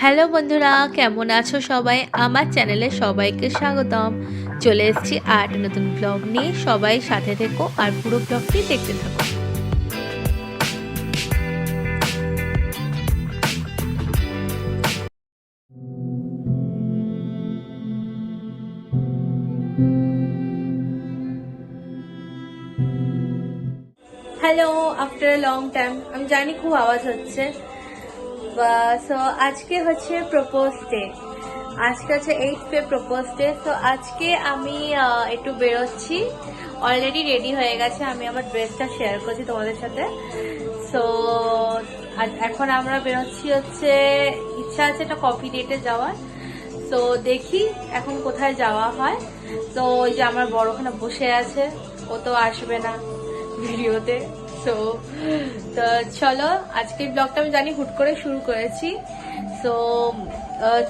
Hello বন্ধুরা, কেমন আছো সবাই? আমার চ্যানেলে সবাইকে স্বাগতম। চলে এসেছি আর নতুন ব্লগ নিয়ে। সবাই সাথে থেকো আর পুরো ব্লগটি দেখতে থাকো। হ্যালো আফটার লং টাইম আমি জানি খুব আওয়াজ হচ্ছে। সো আজকে হচ্ছে প্রপোজ ডে আজকে হচ্ছে এইট পে প্রপোজ ডে তো আজকে আমি একটু বেরোচ্ছি। অলরেডি রেডি হয়ে গেছে, আমি আমার ড্রেসটা শেয়ার করছি তোমাদের সাথে। সো এখন আমরা বেরোচ্ছি হচ্ছে, ইচ্ছা আছে একটা কফি ডেটে যাওয়ার। তো দেখি এখন কোথায় যাওয়া হয়। তো ওই যে আমার বড় ওখানে বসে আছে, ও তো আসবে না ভিডিওতে। তো তো চলো, আজকের ব্লগটা আমি জানি হুট করে শুরু করেছি। সো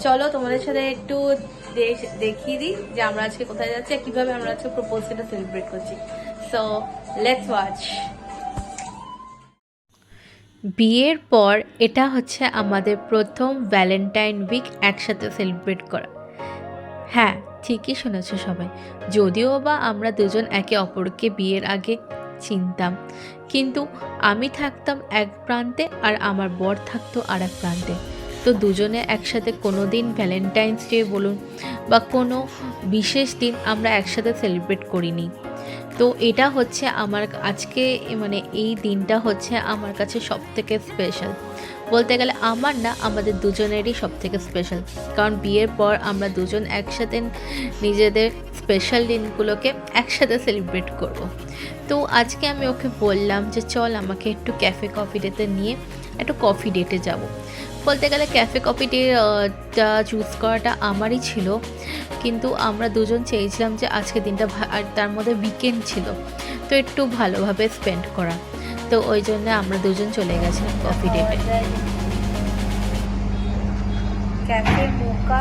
চলো, তোমাদের সাথে একটু দেখ- দেখিয়ে দিই যে আমরা আজকে কোথায় যাচ্ছি আর কীভাবে আমরা আজকে প্রপোজটা সেলিব্রেট করছি। সো লেটস ওয়াচ বিয়ের পর এটা হচ্ছে আমাদের প্রথম ভ্যালেন্টাইন উইক একসাথে সেলিব্রেট করা। হ্যাঁ ঠিকই শুনেছ সবাই। যদিও বা আমরা দুজন একে অপরকে বিয়ের আগে চিনতাম। কিন্তু আমি থাকতাম এক প্রান্তে আর আমার বর থাকতো আর এক প্রান্তে। তো দুজনে একসাথে কোনো দিন ভ্যালেন্টাইন্স ডে বলুন বা কোনো বিশেষ দিন আমরা একসাথে সেলিব্রেট করিনি। তো এটা হচ্ছে আমার আজকে মানে এই দিনটা হচ্ছে আমার কাছে সব থেকে স্পেশাল বলতে গেলে আমার না, আমাদের দুজনেরই সব থেকে স্পেশাল কারণ বিয়ের পর আমরা দুজন একসাথে নিজেদের স্পেশাল দিনগুলোকে একসাথে সেলিব্রেট করব। তো আজকে আমি ওকে বললাম যে, চল আমাকে একটু ক্যাফে কফি ডেতে নিয়ে, একটু কফি ডেটে যাব। বলতে গেলে ক্যাফে কপিটি চুজ করাটা আমারই ছিল। কিন্তু আমরা দুজন চেয়েছিলাম যে আজকে দিনটা আর তার মধ্যে উইকেন্ড ছিল। তো একটু ভালোভাবে স্পেন্ড করা। তো ওই জন্য আমরা দুজন চলে গেছিলাম কফি ডেটে ক্যাফে মোকা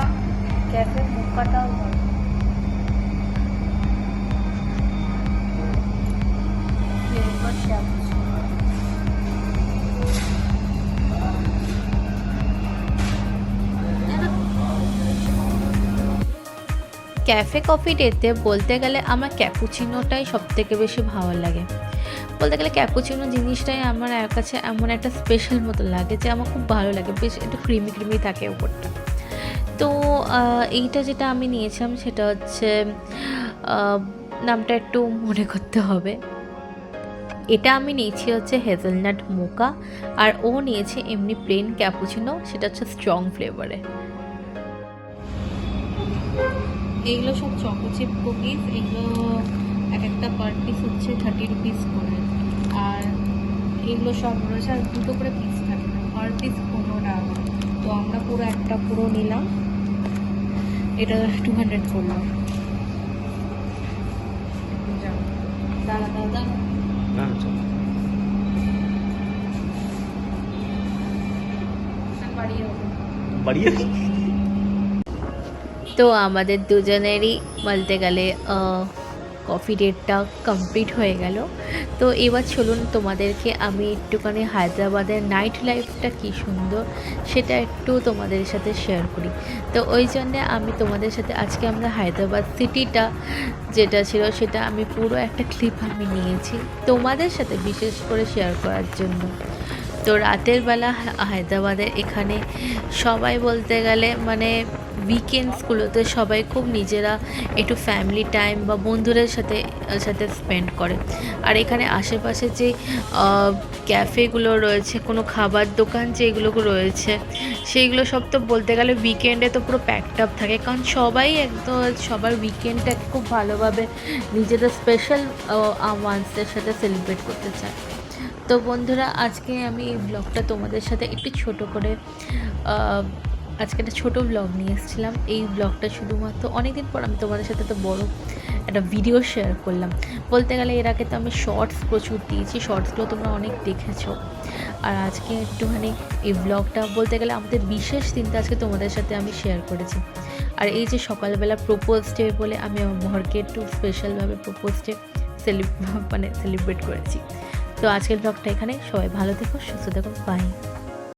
ক্যাফে মোকাটাও ক্যাফে কফি ডেতে বলতে গেলে আমার ক্যাপুচিনোটাই সব থেকে বেশি ভালো লাগে। বলতে গেলে ক্যাপুচিনো জিনিসটাই আমার কাছে এমন একটা স্পেশাল মতো লাগে যে আমার খুব ভালো লাগে, বেশ একটু ক্রিমি ক্রিমি থাকে ওপরটা তো এইটা যেটা আমি নিয়েছিলাম সেটা হচ্ছে নামটা একটু মনে করতে হবে। এটা আমি নিয়েছি হচ্ছে হেজেলনাট মোকা আর ও নিয়েছে এমনি প্লেন ক্যাপুচিনো সেটা হচ্ছে স্ট্রং ফ্লেভারে এইগুলো সব চকো চিপ কুকিজ এগুলো এক একটা পার পিস হচ্ছে থার্টি রুপিস করে। আর এগুলো সব রয়েছে আর দুটো করে পিস থাকে পার পিস পনেরো টাকা তো আমরা পুরো একটা পুরো নিলাম। এটা টু হান্ড্রেড করলাম। দাদা দাদা বাড়িয়ে বাড়িয়ে তো আমাদের দুজনেরই বলতে গেলে কফি ডেটটা কমপ্লিট হয়ে গেল। তো এবার চলুন তোমাদেরকে আমি একটুখানি হায়দ্রাবাদের নাইট লাইফটা কী সুন্দর সেটা একটু তোমাদের সাথে শেয়ার করি। তো ওই জন্যে আমি তোমাদের সাথে আজকে আমরা হায়দ্রাবাদ সিটিটা যেটা ছিল সেটা আমি পুরো একটা ক্লিপ আমি নিয়েছি তোমাদের সাথে বিশেষ করে শেয়ার করার জন্য। তো রাতের বেলা হায়দ্রাবাদের এখানে সবাই বলতে গেলে মানে উইকেন্ডসগুলোতে সবাই খুব নিজেরা একটু ফ্যামিলি টাইম বা বন্ধুদের সাথে সাথে স্পেন্ড করে। আর এখানে আশেপাশে যে ক্যাফেগুলো রয়েছে, কোনো খাবার দোকান যেগুলো রয়েছে, সেইগুলো সব তো বলতে গেলে উইকেন্ডে তো পুরো প্যাকড আপ থাকে। কারণ সবাই একদম, সবার উইকেন্ডটাকে খুব ভালোভাবে নিজেদের স্পেশাল মান্থসের সাথে সেলিব্রেট করতে চায়। তো বন্ধুরা, আজকে আমি এই ব্লগটা তোমাদের সাথে একটু ছোট করে আজকে একটা ছোটো ব্লগ নিয়ে এসেছিলাম। এই ব্লগটা শুধুমাত্র অনেকদিন পর আমি তোমাদের সাথে তো বড় একটা ভিডিও শেয়ার করলাম। বলতে গেলে এর আগে তো আমি শর্টস প্রচুর দিয়েছি শর্টসগুলো তোমরা অনেক দেখেছ। আর আজকে একটুখানি এই ব্লগটা বলতে গেলে আমাদের বিশেষ দিনটা আজকে তোমাদের সাথে আমি শেয়ার করেছি। আর এই যে সকালবেলা প্রপোজ ডে বলে আমি আমার বরকে একটু স্পেশালভাবে প্রপোজ ডে সেলিব মানে সেলিব্রেট করেছি। তো আজকের ব্লগটা এখানে। সবাই ভালো থেকো, সুস্থ থেকো বাই